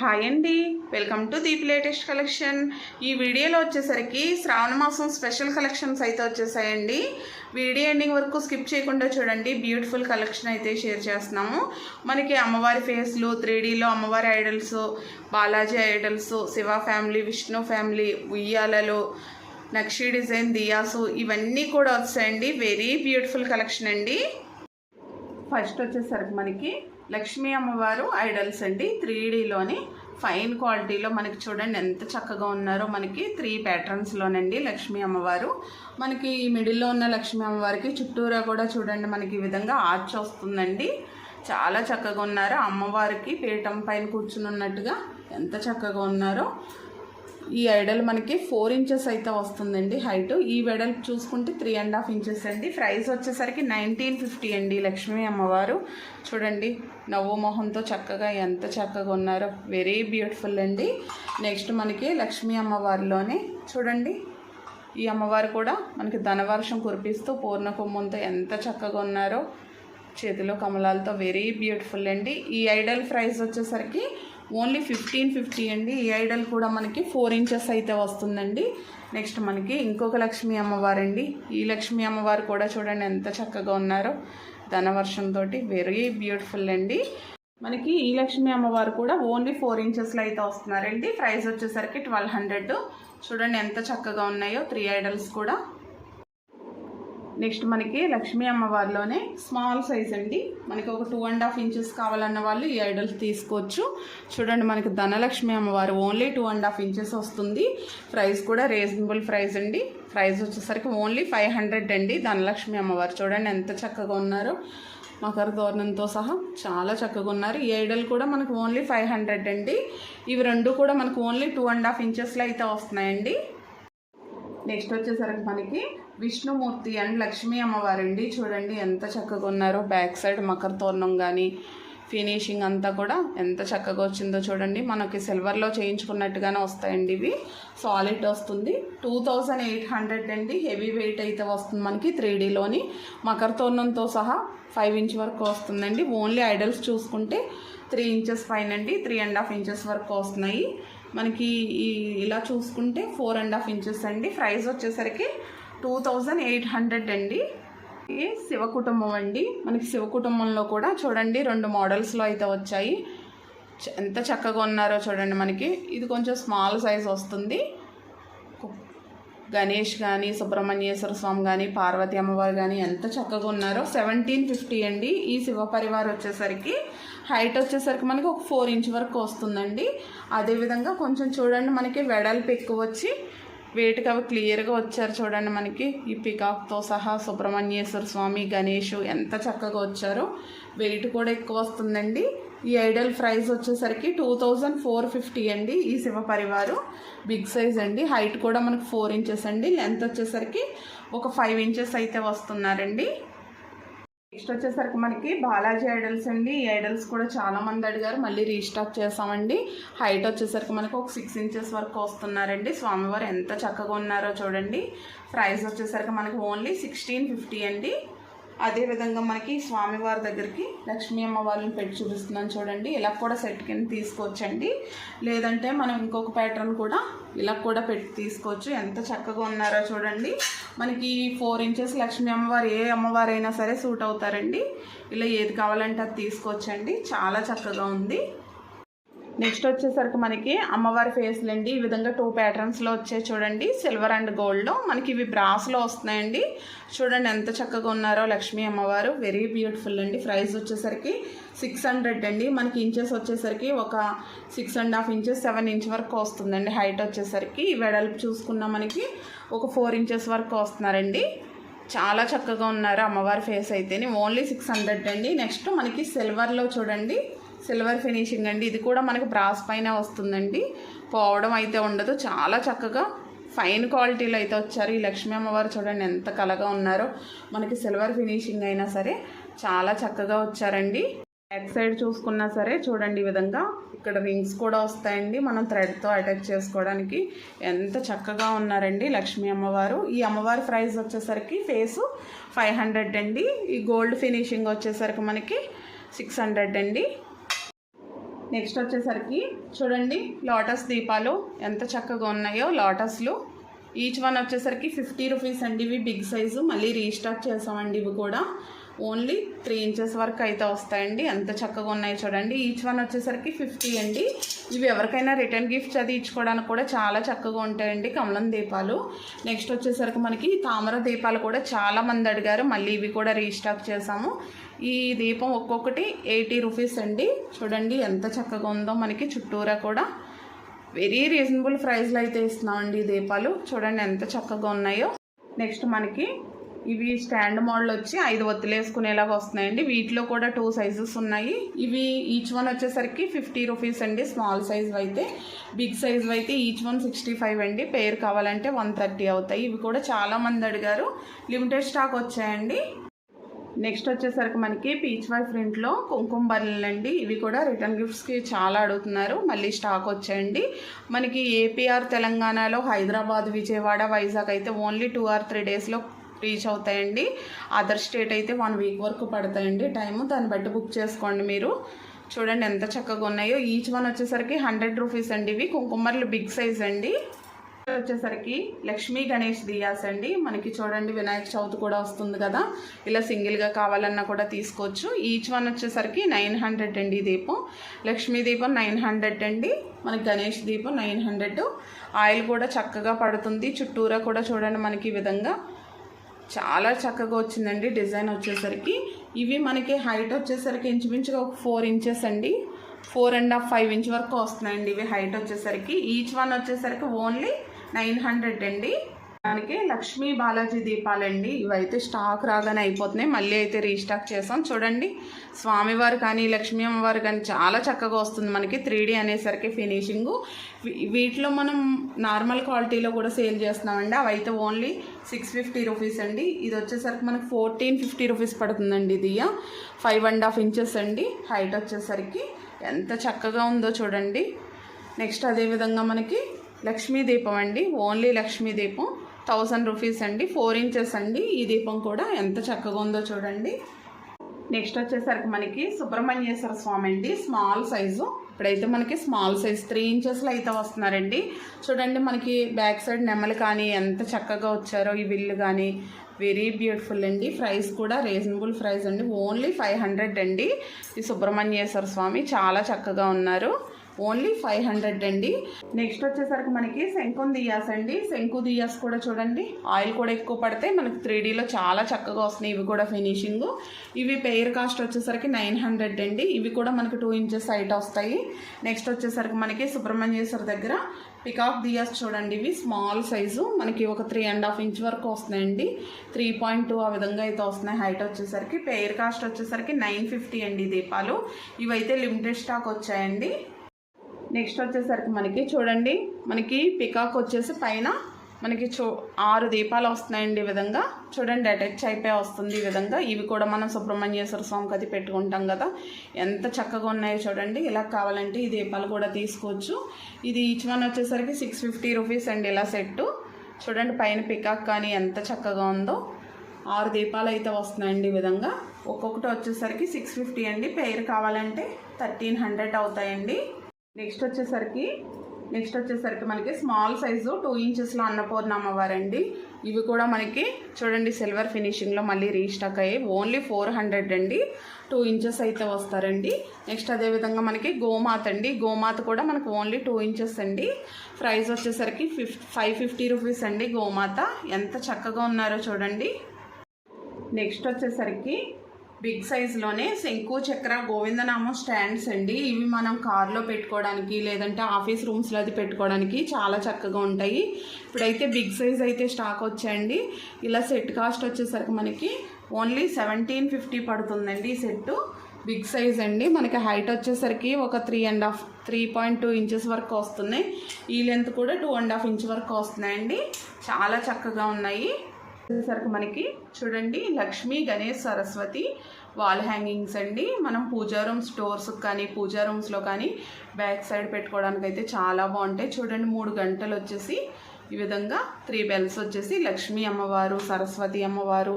Hi అండి. Welcome to Deep latest collection. ఈ వీడియోలో వచ్చేసరికి శ్రావణ మాసం స్పెషల్ కలెక్షన్స్ అయితే వచ్చేసాయండి. వీడియో ఎండింగ్ వరకు స్కిప్ చేయకుండా చూడండి. బ్యూటిఫుల్ కలెక్షన్ అయితే షేర్ చేస్తున్నాము. మనకి అమ్మవారి ఫేస్లు త్రీ డీలో అమ్మవారి idols Balaji idols Shiva family Vishnu family ఉయ్యాలలు నక్షి డిజైన్ దియాసు ఇవన్నీ కూడా వచ్చాయండి. వెరీ బ్యూటిఫుల్ కలెక్షన్ అండి. ఫస్ట్ వచ్చేసరికి మనకి లక్ష్మీ అమ్మవారు ఐడల్స్ అండి. త్రీ డీలోని ఫైన్ క్వాలిటీలో మనకి చూడండి ఎంత చక్కగా ఉన్నారో మనకి త్రీ ప్యాటర్న్స్లోనండి లక్ష్మీ అమ్మవారు. మనకి ఈ మిడిల్లో ఉన్న లక్ష్మీ అమ్మవారికి చుట్టూరా కూడా చూడండి మనకి ఈ విధంగా ఆర్చ్ వస్తుందండి. చాలా చక్కగా ఉన్నారు. అమ్మవారికి పీఠం పైన కూర్చుని ఉన్నట్టుగా ఎంత చక్కగా ఉన్నారో ఈ ఐడల్ మనకి ఫోర్ ఇంచెస్ అయితే వస్తుందండి హైట్ ఈ వెడల్పు చూసుకుంటే త్రీ అండ్ హాఫ్ ఇంచెస్ అండి. ప్రైస్ వచ్చేసరికి నైన్టీన్ ఫిఫ్టీ అండి లక్ష్మీ అమ్మవారు. చూడండి నవ్వు మొహంతో చక్కగా ఎంత చక్కగా ఉన్నారో. వెరీ బ్యూటిఫుల్ అండి. నెక్స్ట్ మనకి లక్ష్మీ అమ్మవారిలోనే చూడండి ఈ అమ్మవారు కూడా మనకి ధనవర్షం కురిపిస్తూ పూర్ణ కుంభంతో ఎంత చక్కగా ఉన్నారో. చేతిలో కమలాలతో వెరీ బ్యూటిఫుల్ అండి. ఈ ఐడల్ ప్రైస్ వచ్చేసరికి ఓన్లీ ఫిఫ్టీన్ ఫిఫ్టీ అండి. ఈ ఐడల్ కూడా మనకి ఫోర్ ఇంచెస్ అయితే వస్తుందండి. నెక్స్ట్ మనకి ఇంకొక లక్ష్మీ అమ్మవారండి. ఈ లక్ష్మీ అమ్మవారు కూడా చూడండి ఎంత చక్కగా ఉన్నారో. ధనవర్షంతో వెరీ బ్యూటిఫుల్ అండి. మనకి ఈ లక్ష్మీ అమ్మవారు కూడా ఓన్లీ ఫోర్ ఇంచెస్లో అయితే వస్తున్నారండి. ప్రైస్ వచ్చేసరికి ట్వెల్వ్ హండ్రెడ్. చూడండి ఎంత చక్కగా ఉన్నాయో త్రీ ఐడల్స్ కూడా. నెక్స్ట్ మనకి లక్ష్మీ అమ్మవారిలోనే స్మాల్ సైజ్ అండి. మనకి ఒక టూ అండ్ హాఫ్ ఇంచెస్ కావాలన్న వాళ్ళు ఈ ఐడల్స్ తీసుకోవచ్చు. చూడండి మనకి ధనలక్ష్మి అమ్మవారు only two and half inches వస్తుంది. ప్రైస్ కూడా రీజనబుల్ ప్రైస్ అండి. ప్రైస్ వచ్చేసరికి ఓన్లీ ఫైవ్ హండ్రెడ్ అండి ధనలక్ష్మి అమ్మవారు. చూడండి ఎంత చక్కగా ఉన్నారో. మకర తోరణంతో సహా చాలా చక్కగా ఉన్నారు. ఈ ఐడల్ కూడా మనకు ఓన్లీ ఫైవ్ హండ్రెడ్ అండి. ఇవి రెండు కూడా మనకు ఓన్లీ టూ అండ్ హాఫ్ ఇంచెస్లో అయితే వస్తున్నాయండి. నెక్స్ట్ వచ్చేసరికి మనకి విష్ణుమూర్తి అండ్ లక్ష్మీ అమ్మవారండి. చూడండి ఎంత చక్కగా ఉన్నారో. బ్యాక్ సైడ్ మకర తోరణం కానీ ఫినిషింగ్ అంతా కూడా ఎంత చక్కగా వచ్చిందో చూడండి. మనకి సిల్వర్లో చేయించుకున్నట్టుగానే వస్తాయండి ఇవి. సాలిడ్ వస్తుంది. టూ థౌజండ్ ఎయిట్ హండ్రెడ్ అండి. హెవీ వెయిట్ అయితే వస్తుంది మనకి త్రీ డీలోని మకర తోరణంతో సహా ఫైవ్ ఇంచ్ వరకు వస్తుందండి. ఓన్లీ ఐడల్స్ చూసుకుంటే త్రీ ఇంచెస్ పైన అండి. త్రీ అండ్ హాఫ్ ఇంచెస్ వరకు వస్తున్నాయి. మనకి ఈ ఇలా చూసుకుంటే ఫోర్ అండ్ హాఫ్ ఇంచెస్ అండి. ప్రైస్ వచ్చేసరికి టూ థౌజండ్ ఎయిట్ హండ్రెడ్ అండి. ఈ శివ కుటుంబం అండి. మనకి శివ కుటుంబంలో కూడా చూడండి రెండు మోడల్స్లో అయితే వచ్చాయి. ఎంత చక్కగా ఉన్నారో చూడండి మనకి. ఇది కొంచెం స్మాల్ సైజ్ వస్తుంది. గణేష్ కానీ సుబ్రహ్మణ్యేశ్వర స్వామి కానీ పార్వతి అమ్మవారు కానీ ఎంత చక్కగా ఉన్నారో సెవెంటీన్ ఫిఫ్టీ అండి. ఈ శివ పరివార్ వచ్చేసరికి హైట్ వచ్చేసరికి మనకి ఒక ఫోర్ ఇంచ్ వరకు వస్తుందండి. అదేవిధంగా కొంచెం చూడండి మనకి వెడల్పు ఎక్కువ వచ్చి వేటికి అవి క్లియర్గా వచ్చారు చూడండి మనకి. ఈ పికాక్తో సహా సుబ్రహ్మణ్యేశ్వర స్వామి గణేష్ ఎంత చక్కగా వచ్చారో. వెయిట్ కూడా ఎక్కువ వస్తుందండి. ఈ ఐడల్ ప్రైస్ వచ్చేసరికి టూ థౌజండ్ ఫోర్ ఫిఫ్టీ అండి ఈ శివ పరివారు. బిగ్ సైజ్ అండి. హైట్ కూడా మనకు ఫోర్ ఇంచెస్ అండి. లెంత్ వచ్చేసరికి ఒక ఫైవ్ ఇంచెస్ అయితే వస్తున్నారండి. నెక్స్ట్ వచ్చేసరికి మనకి బాలాజీ ఐడల్స్ అండి. ఈ ఐడల్స్ కూడా చాలా మంది అడిగారు. మళ్ళీ రీస్టాక్ చేసామండి. హైట్ వచ్చేసరికి మనకు ఒక సిక్స్ ఇంచెస్ వరకు వస్తున్నారండి. స్వామివారు ఎంత చక్కగా ఉన్నారో చూడండి. ప్రైస్ వచ్చేసరికి మనకి ఓన్లీ సిక్స్టీన్ ఫిఫ్టీ అండి. అదేవిధంగా మనకి స్వామివారి దగ్గరికి లక్ష్మీ అమ్మ వాళ్ళని పెట్టి చూపిస్తున్నాను చూడండి. ఇలా కూడా సెట్ కింద తీసుకోవచ్చండి. లేదంటే మనం ఇంకొక ప్యాటర్న్ కూడా ఇలా కూడా పెట్టి తీసుకోవచ్చు. ఎంత చక్కగా ఉన్నారో చూడండి. మనకి ఫోర్ ఇంచెస్ లక్ష్మీ అమ్మవారు ఏ అమ్మవారైనా సరే సూట్ అవుతారండి. ఇలా ఏది కావాలంటే అది తీసుకోవచ్చండి. చాలా చక్కగా ఉంది. నెక్స్ట్ వచ్చేసరికి మనకి అమ్మవారి ఫేస్లు అండి ఈ విధంగా టూ ప్యాటర్న్స్లో వచ్చాయి చూడండి. సిల్వర్ అండ్ గోల్డ్లో మనకి ఇవి బ్రాస్లో వస్తున్నాయండి. చూడండి ఎంత చక్కగా ఉన్నారో లక్ష్మీ అమ్మవారు. వెరీ బ్యూటిఫుల్ అండి. ప్రైస్ వచ్చేసరికి సిక్స్ హండ్రెడ్ అండి. మనకి ఇంచెస్ వచ్చేసరికి ఒక six and half inches seven inch వరకు వస్తుందండి. హైట్ వచ్చేసరికి ఈ వెడల్పు చూసుకున్నా మనకి ఒక ఫోర్ ఇంచెస్ వరకు వస్తున్నారండి. చాలా చక్కగా ఉన్నారు అమ్మవారి ఫేస్ అయితేనే. ఓన్లీ సిక్స్ హండ్రెడ్ అండి. నెక్స్ట్ మనకి సిల్వర్లో చూడండి. సిల్వర్ ఫినిషింగ్ అండి. ఇది కూడా మనకి బ్రాస్ పైన వస్తుందండి. పోవడం అయితే ఉండదు. చాలా చక్కగా ఫైన్ క్వాలిటీలో అయితే వచ్చారు. ఈ లక్ష్మీ అమ్మవారు చూడండి ఎంత కలగా ఉన్నారో. మనకి సిల్వర్ ఫినిషింగ్ అయినా సరే చాలా చక్కగా వచ్చారండి. బ్యాక్ సైడ్ చూసుకున్నా సరే చూడండి ఈ విధంగా. ఇక్కడ రింగ్స్ కూడా వస్తాయండి మనం థ్రెడ్తో అటాచ్ చేసుకోవడానికి. ఎంత చక్కగా ఉన్నారండి లక్ష్మీ అమ్మవారు. ఈ అమ్మవారి ప్రైస్ వచ్చేసరికి ఫేసు ఫైవ్ హండ్రెడ్ అండి. ఈ గోల్డ్ ఫినిషింగ్ వచ్చేసరికి మనకి సిక్స్ హండ్రెడ్ అండి. నెక్స్ట్ వచ్చేసరికి చూడండి లోటస్ దీపాలు ఎంత చక్కగా ఉన్నాయో లోటస్లు. ఈచ్ వన్ వచ్చేసరికి ఫిఫ్టీ రూపీస్ అండి. ఇవి బిగ్ సైజు మళ్ళీ రీస్టాక్ చేసామండి ఇవి కూడా. ఓన్లీ త్రీ ఇంచెస్ వరకు అయితే వస్తాయండి. ఎంత చక్కగా ఉన్నాయి చూడండి. ఈచ్ వన్ వచ్చేసరికి ఫిఫ్టీ అండి. ఇవి ఎవరికైనా రిటర్న్ గిఫ్ట్స్ అది ఇచ్చుకోవడానికి కూడా చాలా చక్కగా ఉంటాయండి కమలం దీపాలు. నెక్స్ట్ వచ్చేసరికి మనకి తామర దీపాలు కూడా చాలా మంది అడిగారు. మళ్ళీ ఇవి కూడా రీస్టాక్ చేసాము. ఈ దీపం ఒక్కొక్కటి ఎయిటీ రూపీస్ అండి. చూడండి ఎంత చక్కగా ఉందో మనకి చుట్టూరా కూడా. వెరీ రీజనబుల్ ప్రైస్లో అయితే ఇస్తున్నామండి ఈ దీపాలు. చూడండి ఎంత చక్కగా ఉన్నాయో. నెక్స్ట్ మనకి ఇవి స్టాండ్ మోడల్ వచ్చి ఐదు వత్తులేసుకునేలాగా వస్తున్నాయండి. వీటిలో కూడా టూ సైజెస్ ఉన్నాయి. ఇవి ఈచ్ వన్ వచ్చేసరికి ఫిఫ్టీ రూపీస్ అండి. స్మాల్ సైజ్ అయితే. బిగ్ సైజ్ అయితే ఈచ్ వన్ సిక్స్టీ ఫైవ్ అండి. పేరు కావాలంటే వన్ థర్టీ అవుతాయి. ఇవి కూడా చాలా మంది అడిగారు. లిమిటెడ్ స్టాక్ వచ్చాయండి. నెక్స్ట్ వచ్చేసరికి మనకి పీచ్ వై ప్రింట్లో కుంకుమ బర్రెలు అండి. ఇవి కూడా రిటర్న్ గిఫ్ట్స్కి చాలా అడుగుతున్నారు. మళ్ళీ స్టాక్ వచ్చాయండి. మనకి ఏపీఆర్ తెలంగాణలో హైదరాబాద్ విజయవాడ వైజాగ్ అయితే ఓన్లీ టూ ఆర్ త్రీ డేస్లో రీచ్ అవుతాయండి. అదర్ స్టేట్ అయితే వన్ వీక్ వరకు పడతాయండి టైము దాన్ని బట్టి బుక్ చేసుకోండి మీరు. చూడండి ఎంత చక్కగా ఉన్నాయో. ఈచ్ వన్ వచ్చేసరికి హండ్రెడ్ రూపీస్ అండి ఇవి. కుంకుమర్లు బిగ్ సైజ్ అండి. వచ్చేసరికి లక్ష్మీ గణేష్ దియాస్ అండి. మనకి చూడండి వినాయక చవితి కూడా వస్తుంది కదా. ఇలా సింగిల్గా కావాలన్నా కూడా తీసుకోవచ్చు. ఈచ్ వన్ వచ్చేసరికి నైన్ హండ్రెడ్ అండి దీపం. లక్ష్మీ దీపం నైన్ హండ్రెడ్ అండి. మనకి గణేష్ దీపం నైన్ హండ్రెడ్. ఆయిల్ కూడా చక్కగా పడుతుంది. చుట్టూరా కూడా చూడండి మనకి ఈ విధంగా. చాలా చక్కగా వచ్చిందండి డిజైన్ వచ్చేసరికి. ఇవి మనకి హైట్ వచ్చేసరికి ఇంచుమించుగా ఒక ఫోర్ ఇంచెస్ అండి. Four and half five inch వరకు వస్తున్నాయండి ఇవి హైట్ వచ్చేసరికి. ఈచ్ వన్ వచ్చేసరికి ఓన్లీ నైన్ హండ్రెడ్ అండి. దానికి లక్ష్మీ బాలాజీ దీపాలండి. ఇవైతే స్టాక్ రాగానే అయిపోతున్నాయి. మళ్ళీ అయితే రీస్టాక్ చేసాం చూడండి స్వామివారు కానీ లక్ష్మీ అమ్మవారు కానీ చాలా చక్కగా వస్తుంది మనకి. త్రీ అనేసరికి ఫినిషింగు. వీటిలో మనం నార్మల్ క్వాలిటీలో కూడా సేల్ చేస్తున్నామండి. అవి అయితే ఓన్లీ సిక్స్ ఫిఫ్టీ రూపీస్ అండి. ఇది వచ్చేసరికి మనకి ఫోర్టీన్ ఫిఫ్టీ రూపీస్ పడుతుందండి ఇది. ఫైవ్ అండ్ హాఫ్ ఇంచెస్ అండి. హైట్ వచ్చేసరికి ఎంత చక్కగా ఉందో చూడండి. నెక్స్ట్ అదేవిధంగా మనకి లక్ష్మీ దీపం అండి. ఓన్లీ లక్ష్మీ దీపం. థౌజండ్ రూపీస్ అండి. ఫోర్ ఇంచెస్ అండి. ఈ దీపం కూడా ఎంత చక్కగా ఉందో చూడండి. నెక్స్ట్ వచ్చేసరికి మనకి సుబ్రహ్మణ్యేశ్వర స్వామి అండి. స్మాల్ సైజు ఇప్పుడైతే మనకి స్మాల్ సైజ్ త్రీ ఇంచెస్లో అయితే వస్తున్నారండి. చూడండి మనకి బ్యాక్ సైడ్ నెమలు కానీ ఎంత చక్కగా వచ్చారో ఈ విల్లు కానీ. వెరీ బ్యూటిఫుల్ అండి. ప్రైస్ కూడా రీజనబుల్ ప్రైస్ అండి. ఓన్లీ ఫైవ్ హండ్రెడ్ అండి. ఈ సుబ్రహ్మణ్యేశ్వర స్వామి చాలా చక్కగా ఉన్నారు. ఓన్లీ ఫైవ్ హండ్రెడ్ అండి. నెక్స్ట్ వచ్చేసరికి మనకి శంకుం దియాస్ అండి. శంకు దియాస్ కూడా చూడండి. ఆయిల్ కూడా ఎక్కువ పడితే మనకి త్రీ డీలో చాలా చక్కగా వస్తున్నాయి. ఇవి కూడా ఫినిషింగ్. ఇవి పెయిర్ కాస్ట్ వచ్చేసరికి నైన్ హండ్రెడ్ అండి. ఇవి కూడా మనకి టూ ఇంచెస్ హైట్ వస్తాయి. నెక్స్ట్ వచ్చేసరికి మనకి సుబ్రహ్మణ్యేశ్వర దగ్గర పికాక్ దియాస్ చూడండి. ఇవి స్మాల్ సైజు. మనకి ఒక త్రీ అండ్ హాఫ్ ఇంచ్ వరకు వస్తున్నాయండి. త్రీ పాయింట్ టూ ఆ విధంగా అయితే వస్తున్నాయి హైట్ వచ్చేసరికి. పెయిర్ కాస్ట్ వచ్చేసరికి నైన్ ఫిఫ్టీ అండి దీపాలు. ఇవైతే లిమిటెడ్ స్టాక్ వచ్చాయండి. నెక్స్ట్ వచ్చేసరికి మనకి చూడండి మనకి పికాక్ వచ్చేసి పైన మనకి చూ ఆరు దీపాలు వస్తున్నాయండి ఈ విధంగా. చూడండి అటాచ్ అయిపోయి వస్తుంది ఈ విధంగా. ఇవి కూడా మనం సుబ్రహ్మణ్యేశ్వర స్వామికి అది పెట్టుకుంటాం కదా. ఎంత చక్కగా ఉన్నాయో చూడండి ఇలా కావాలంటే ఈ దీపాలు కూడా తీసుకోవచ్చు. ఇది ఈచ్ వన్ వచ్చేసరికి సిక్స్ ఫిఫ్టీ రూపీస్ అండి ఇలా సెట్టు చూడండి పైన పికాక్ కానీ ఎంత చక్కగా ఉందో. ఆరు దీపాలు అయితే వస్తున్నాయండి ఈ విధంగా. ఒక్కొక్కటి వచ్చేసరికి సిక్స్ ఫిఫ్టీ అండి. పేరు కావాలంటే థర్టీన్ హండ్రెడ్ అవుతాయండి. నెక్స్ట్ వచ్చేసరికి నెక్స్ట్ వచ్చేసరికి మనకి స్మాల్ సైజు టూ ఇంచెస్లో అన్నపూర్ణ అమ్మవారండి ఇవి కూడా మనకి చూడండి సిల్వర్ ఫినిషింగ్లో మళ్ళీ రీస్టాక్ అయ్యాయి ఓన్లీ ఫోర్ హండ్రెడ్ అండి. టూ ఇంచెస్ అయితే వస్తారండి. నెక్స్ట్ అదేవిధంగా మనకి గోమాత అండి. గోమాత కూడా మనకు ఓన్లీ టూ ఇంచెస్ అండి. ప్రైస్ వచ్చేసరికి ఫిఫ్ ఫైవ్ ఫిఫ్టీ రూపీస్ అండి గోమాత. ఎంత చక్కగా ఉన్నారో చూడండి. నెక్స్ట్ వచ్చేసరికి బిగ్ సైజ్లోనే శంకు చక్ర గోవిందనామం స్టాండ్స్ అండి. ఇవి మనం కార్లో పెట్టుకోవడానికి లేదంటే ఆఫీస్ రూమ్స్లో అది పెట్టుకోవడానికి చాలా చక్కగా ఉంటాయి. ఇప్పుడైతే బిగ్ సైజ్ అయితే స్టాక్ వచ్చాయండి. ఇలా సెట్ కాస్ట్ వచ్చేసరికి మనకి ఓన్లీ సెవెంటీన్ ఫిఫ్టీ పడుతుందండి ఈ సెట్టు బిగ్ సైజ్ అండి. మనకి హైట్ వచ్చేసరికి ఒక three and half three point two inches వరకు వస్తున్నాయి. ఈ లెంత్ కూడా టూ అండ్ హాఫ్ ఇంచ్ వరకు వస్తున్నాయండి. చాలా చక్కగా ఉన్నాయి. వచ్చేసరికి మనకి చూడండి లక్ష్మీ గణేష్ సరస్వతి వాల్ హ్యాంగింగ్స్ అండి. మనం పూజా రూమ్ స్టోర్స్ కానీ పూజా రూమ్స్లో కానీ బ్యాక్ సైడ్ పెట్టుకోవడానికి అయితే చాలా బాగుంటాయి. చూడండి మూడు గంటలు వచ్చేసి ఈ విధంగా త్రీ బెల్స్ వచ్చేసి లక్ష్మీ అమ్మవారు సరస్వతి అమ్మవారు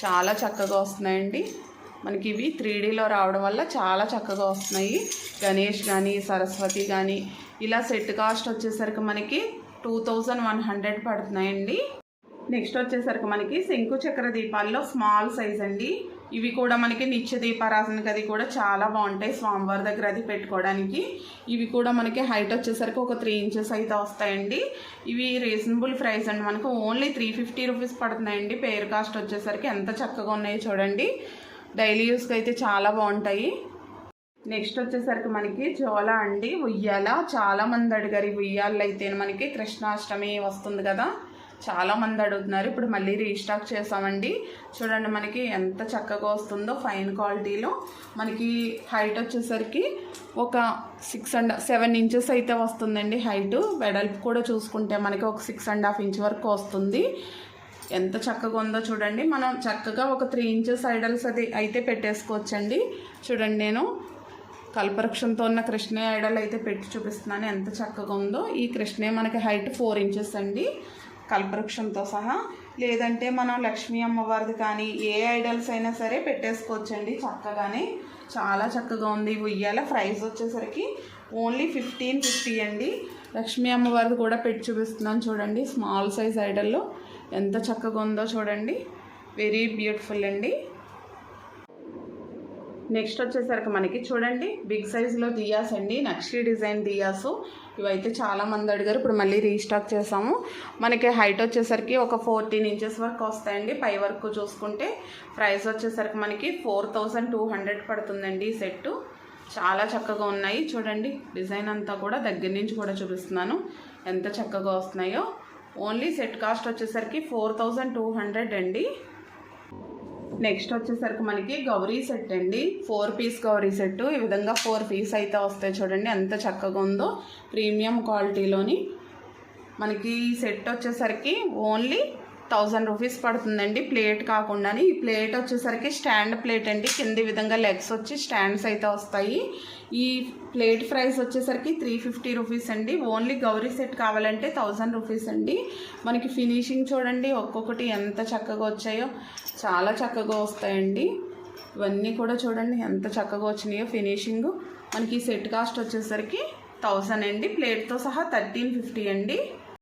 చాలా చక్కగా వస్తున్నాయండి. మనకి ఇవి త్రీ డీలో రావడం వల్ల చాలా చక్కగా వస్తున్నాయి. గణేష్ కానీ సరస్వతి కానీ ఇలా సెట్ కాస్ట్ వచ్చేసరికి మనకి టూ థౌజండ్ వన్ హండ్రెడ్ పడుతున్నాయండి. నెక్స్ట్ వచ్చేసరికి మనకి శంకు చక్ర దీపాల్లో స్మాల్ సైజ్ అండి. ఇవి కూడా మనకి నిత్య దీపారాధనకి అది కూడా చాలా బాగుంటాయి స్వామివారి దగ్గర అది పెట్టుకోవడానికి. ఇవి కూడా మనకి హైట్ వచ్చేసరికి ఒక త్రీ ఇంచెస్ అయితే వస్తాయండి. ఇవి రీజనబుల్ ప్రైస్ అండి. మనకు ఓన్లీ త్రీ ఫిఫ్టీ రూపీస్ పడుతున్నాయండి. పేరు కాస్ట్ వచ్చేసరికి ఎంత చక్కగా ఉన్నాయో చూడండి. డైలీ యూస్కి అయితే చాలా బాగుంటాయి. నెక్స్ట్ వచ్చేసరికి మనకి జోల అండి. ఉయ్యాల. చాలా మంది అడిగారు ఈ ఉయ్యాలైతే మనకి కృష్ణాష్టమి వస్తుంది కదా. చాలా మంది అడుగుతున్నారు. ఇప్పుడు మళ్ళీ రీస్టాక్ చేసామండి. చూడండి మనకి ఎంత చక్కగా వస్తుందో ఫైన్ క్వాలిటీలో. మనకి హైట్ వచ్చేసరికి ఒక సిక్స్ అండ్ సెవెన్ ఇంచెస్ అయితే వస్తుందండి హైట్. వెడల్పు కూడా చూసుకుంటే మనకి ఒక సిక్స్ అండ్ హాఫ్ ఇంచ్ వరకు వస్తుంది. ఎంత చక్కగా ఉందో చూడండి. మనం చక్కగా ఒక త్రీ ఇంచెస్ ఐడల్స్ అది అయితే పెట్టేసుకోవచ్చండి. చూడండి నేను కల్పవృక్షంతో ఉన్న కృష్ణే ఐడల్ అయితే పెట్టి చూపిస్తున్నాను. ఎంత చక్కగా ఉందో. ఈ కృష్ణే మనకి హైట్ ఫోర్ ఇంచెస్ అండి. కల్పవృక్షంతో సహా. లేదంటే మనం లక్ష్మీ అమ్మవారిది కానీ ఏ ఐడల్స్ అయినా సరే పెట్టేసుకోవచ్చండి చక్కగానే. చాలా చక్కగా ఉంది. ఉయ్యాల ప్రైస్ వచ్చేసరికి ఓన్లీ ఫిఫ్టీన్ ఫిఫ్టీ అండి. లక్ష్మీ అమ్మవారిది కూడా పెట్టి చూపిస్తున్నాను చూడండి. స్మాల్ సైజ్ ఐడల్లో ఎంత చక్కగా ఉందో చూడండి. వెరీ బ్యూటిఫుల్ అండి. నెక్స్ట్ వచ్చేసరికి మనకి చూడండి బిగ్ సైజులో దియాస్ అండి నక్షి డిజైన్ దియాస్. ఇవైతే చాలా మంది అడిగారు ఇప్పుడు మళ్ళీ రీస్టాక్ చేసాము. మనకి హైట్ వచ్చేసరికి ఒక ఫోర్టీన్ ఇంచెస్ వరకు వస్తాయండి పై వరకు చూసుకుంటే. ప్రైస్ వచ్చేసరికి మనకి ఫోర్ టూ హండ్రెడ్ పడుతుందండి ఈ సెట్టు. చాలా చక్కగా ఉన్నాయి. చూడండి డిజైన్ అంతా కూడా దగ్గర నుంచి కూడా చూపిస్తున్నాను. ఎంత చక్కగా వస్తున్నాయో. ఓన్లీ సెట్ కాస్ట్ వచ్చేసరికి ఫోర్ థౌజండ్ టూ హండ్రెడ్ అండి. నెక్స్ట్ వచ్చేసరికి మనకి గౌరీ సెట్ అండి. Four piece Gauri set. ఈ విధంగా ఫోర్ పీస్ అయితే వస్తాయి చూడండి. ఎంత చక్కగా ఉందో ప్రీమియం క్వాలిటీలోని. మనకి ఈ సెట్ వచ్చేసరికి ఓన్లీ థౌజండ్ రూపీస్ పడుతుందండి ప్లేట్ కాకుండా ఈ ప్లేట్ వచ్చేసరికి స్టాండ్ ప్లేట్ అండి. కింది విధంగా లెగ్స్ వచ్చి స్టాండ్స్ అయితే వస్తాయి. ఈ ప్లేట్ ప్రైస్ వచ్చేసరికి త్రీ ఫిఫ్టీ రూపీస్ అండి. ఓన్లీ గౌరీ సెట్ కావాలంటే థౌజండ్ రూపీస్ అండి. మనకి ఫినిషింగ్ చూడండి ఒక్కొక్కటి ఎంత చక్కగా వచ్చాయో. చాలా చక్కగా వస్తాయండి. ఇవన్నీ కూడా చూడండి ఎంత చక్కగా వచ్చినాయో ఫినిషింగ్. మనకి ఈ సెట్ కాస్ట్ వచ్చేసరికి థౌజండ్ అండి. ప్లేట్తో సహా థర్టీన్ ఫిఫ్టీ అండి.